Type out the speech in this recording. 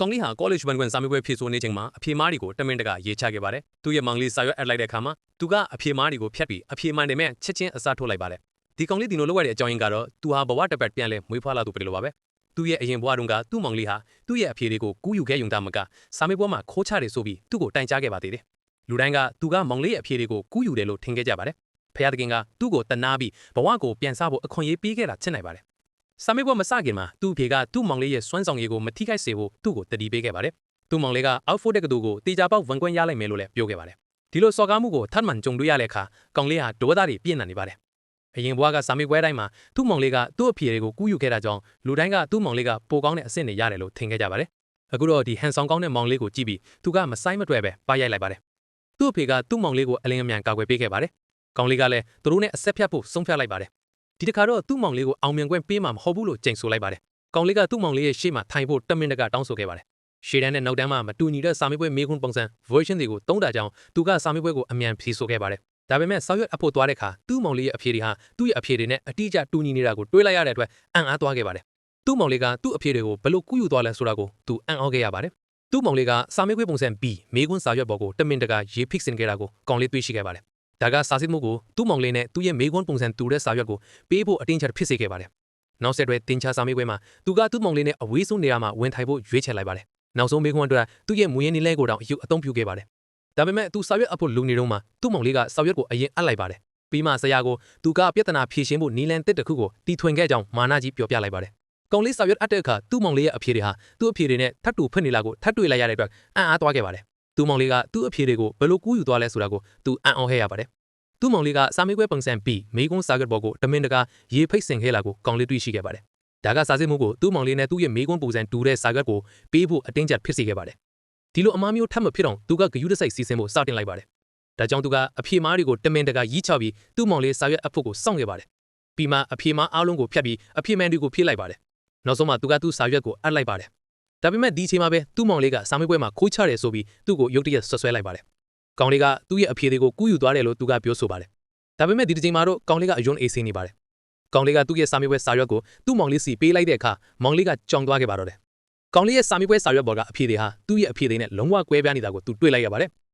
ကောင်လေးဟာ college ဘန်ကွန်စာမေးပွဲဖြေဆိုနေချိန်မှာအဖြေမားတွေကိုတမင်တကာရေးချခဲ့ပါတယ်။သူ့ရဲ့မောင်လေးစာရွက်အပ်လိုက်တဲ့အခါမှာသူကအဖြေမားတွေကိုဖျက်ပြီးအဖြေမှန်တယ်မဲ့ချက်ချင်းအစားထိုးလိုက်ပါတယ်။ဒီကောင်လေးဒီလိုလုပ်ရတဲ့အကြောင်းရင်းကတော့သူဟာဘဝတစ်ပတ်ပြန်လဲမွေးဖွားလာသူပဲလို့ပါပဲ။သူ့ရဲ့အရင်ဘဝတုန်းကသူ့မောင်လေးဟာသူ့ရဲ့အဖြေတွေကိုကူးယူခဲ့ယုံတာမကစာမေးပွဲမှာခိုးချတယ်ဆိုပြီးသူ့ကိုတိုင်ကြားခဲ့ပါသေးတယ်။လူတိုင်းကသူကမောင်လေးရဲ့အဖြေတွေကိုကူးယူတယ်လို့ထင်ခဲ့ကြပါတယ်။ဖခင်တခင်ကသူ့ကိုတနာပြီးဘဝကိုပြန်စားဖို့အခွင့်အရေးပေးခဲ့တာချစ်နိုင်ပါတယ်။ စာမေးပွဲမစခင်မှာသူ့အဖေကသူ့မောင်လေးရဲ့စွမ်းဆောင်ရည်ကိုမထိခိုက်စေဖို့သူ့ကိုတတိပေးခဲ့ပါတယ်။သူ့မောင်လေးကအောက်ဖို့တက်ကတူကိုတေချာပေါက်ဝန်ကွန်းရလိုက်မယ်လို့လည်းပြောခဲ့ပါတယ်။ဒီလိုစော်ကားမှုကိုထပ်မံကြုံတွေ့ရတဲ့အခါကောင်လေးဟာဒေါသတွေပြည့်နေနေပါတယ်။အရင်ဘဝကစာမေးပွဲတိုင်းမှာသူ့မောင်လေးကသူ့အဖေတွေကိုကူးယူခဲ့တာကြောင့်လူတိုင်းကသူ့မောင်လေးကပိုကောင်းတဲ့အဆင့်တွေရတယ်လို့ထင်ခဲ့ကြပါတယ်။အခုတော့ဒီဟန်ဆောင်ကောင်းတဲ့မောင်လေးကိုကြည့်ပြီးသူကမဆိုင်မတွေ့ပဲပါရိုက်လိုက်ပါတယ်။သူ့အဖေကသူ့မောင်လေးကိုအလင်းအမြန်ကာကွယ်ပေးခဲ့ပါတယ်။ကောင်လေးကလည်းသူတို့နဲ့အဆက်ဖြတ်ဖို့ဆုံးဖြတ်လိုက်ပါတယ်။ ဒီတစ်ခါတော့သူ့မောင်လေးကိုအောင်မြင်ခွင့်ပေးမှာမဟုတ်ဘူးလို့ကြိမ်ဆိုလိုက်ပါတယ်။ကောင်လေးကသူ့မောင်လေးရဲ့ရှေ့မှာထိုင်ဖို့တမင်တကတောင်းဆိုခဲ့ပါတယ်။ရှေ့တန်းနဲ့နောက်တန်းမှာမတူညီတဲ့စာမေးပွဲမေးခွန်းပုံစံ version တွေကိုတုံးတာကြောင့်သူကစာမေးပွဲကိုအမြန်ဖြေဆိုခဲ့ပါတယ်။ဒါပေမဲ့ဆောက်ရွက်အဖို့သွားတဲ့အခါသူ့မောင်လေးရဲ့အဖြေတွေဟာသူ့ရဲ့အဖြေတွေနဲ့အတိအကျတူညီနေတာကိုတွေးလိုက်ရတဲ့အတွက်အံ့အားသွားခဲ့ပါတယ်။သူ့မောင်လေးကသူ့အဖြေတွေကိုဘယ်လိုကူးယူသွားလဲဆိုတာကိုသူအံ့ဩခဲ့ရပါတယ်။သူ့မောင်လေးကစာမေးပွဲပုံစံ B မေးခွန်းစာရွက်ပေါ်ကိုတမင်တကာရေးဖိတ်ဆင်ခဲ့တာကိုကောင်လေးတွေးရှိခဲ့ပါတယ်။ ဒါကစာစစ်မှုကိုသူ့မောင်လေးနဲ့သူ့ရဲ့မေးခွန်းပုံစံတူတဲ့စာရွက်ကိုပေးဖို့အတင်းချဖြစ်စေခဲ့ပါတယ်။နောက်ဆက်တွဲတင်ချစာမေးပွဲမှာသူကသူ့မောင်လေးနဲ့အဝေးဆုံးနေရာမှာဝင်ထိုင်ဖို့ရွေးချယ်လိုက်ပါတယ်။နောက်ဆုံးမေးခွန်းအတွက်သူ့ရဲ့မူရင်းနေလဲကိုတောင်အယူအသုံးပြုခဲ့ပါတယ်။ဒါပေမဲ့သူစာရွက်အဖို့လူနေတော့မှသူ့မောင်လေးကစာရွက်ကိုအရင်အပ်လိုက်ပါတယ်။ပြီးမှဆရာကိုသူကပြဿနာဖြေရှင်းဖို့နီလန်တစ်တစ်ခုကိုတီထွင်ခဲ့ကြောင်းမာနာကြီးပြောပြလိုက်ပါတယ်။ကောင်လေးစာရွက်အပ်တဲ့အခါသူ့မောင်လေးရဲ့အဖြေတွေဟာသူ့အဖြေတွေနဲ့ထပ်တူဖွင့်နေလာကိုထပ်တွေ့လိုက်ရတဲ့အတွက်အံ့အားသွားခဲ့ပါတယ်။ သူ့မောင်လေးကသူ့အဖြေတွေကိုဘယ်လိုကူးယူသွားလဲဆိုတာကိုသူအံ့ဩခဲ့ရပါတယ်။သူ့မောင်လေးကစာမေးပွဲပုံစံ B မေးခွန်းစာရွက်ပေါ်ကိုတမင်တကာရေးဖိတ်ဆင်ခဲ့လာကိုကောင်လေးတွေ့ရှိခဲ့ပါတယ်။ဒါကစာစစ်မှုကိုသူ့မောင်လေးနဲ့သူ့ရဲ့မေးခွန်းပုံစံတူတဲ့စာရွက်ကိုပေးဖို့အတင်းကျပ်ဖြစ်စေခဲ့ပါတယ်။ဒီလိုအမားမျိုးထပ်မဖြစ်အောင်သူကဂယုတစိုက်စီစဉ်ဖို့စတင်လိုက်ပါတယ်။ဒါကြောင့်သူကအဖြေမားတွေကိုတမင်တကာရီးချပြီးသူ့မောင်လေးစာရွက်အဖို့ကိုစောင့်ခဲ့ပါတယ်။ပြီးမှအဖြေမားအားလုံးကိုဖျက်ပြီးအဖြေမှန်တွေကိုဖြည့်လိုက်ပါတယ်။နောက်ဆုံးမှသူကသူ့စာရွက်ကိုအပ်လိုက်ပါတယ်။ ဒါပေမဲ့ဒီအချိန်မှာပဲသူ့မောင်လေးကစာမေးပွဲမှာခိုးချတယ်ဆိုပြီးသူ့ကိုရုတ်တရက်ဆွဆွဲလိုက်ပါတယ်။ကောင်လေးကသူ့ရဲ့အဖြေတွေကိုကူးယူသွားတယ်လို့သူကပြောဆိုပါတယ်။ဒါပေမဲ့ဒီတစ်ချိန်မှာတော့ကောင်လေးကအယွန်းအေးဆေးနေပါတယ်။ကောင်လေးကသူ့ရဲ့စာမေးပွဲစာရွက်ကိုသူ့မောင်လေးစီပေးလိုက်တဲ့အခါမောင်လေးကကြောင်သွားခဲ့ပါတော့တယ်။ကောင်လေးရဲ့စာမေးပွဲစာရွက်ပေါ်ကအဖြေတွေဟာသူ့ရဲ့အဖြေတွေနဲ့လုံးဝကွဲပြားနေတာကိုသူတွေ့လိုက်ရပါတယ်။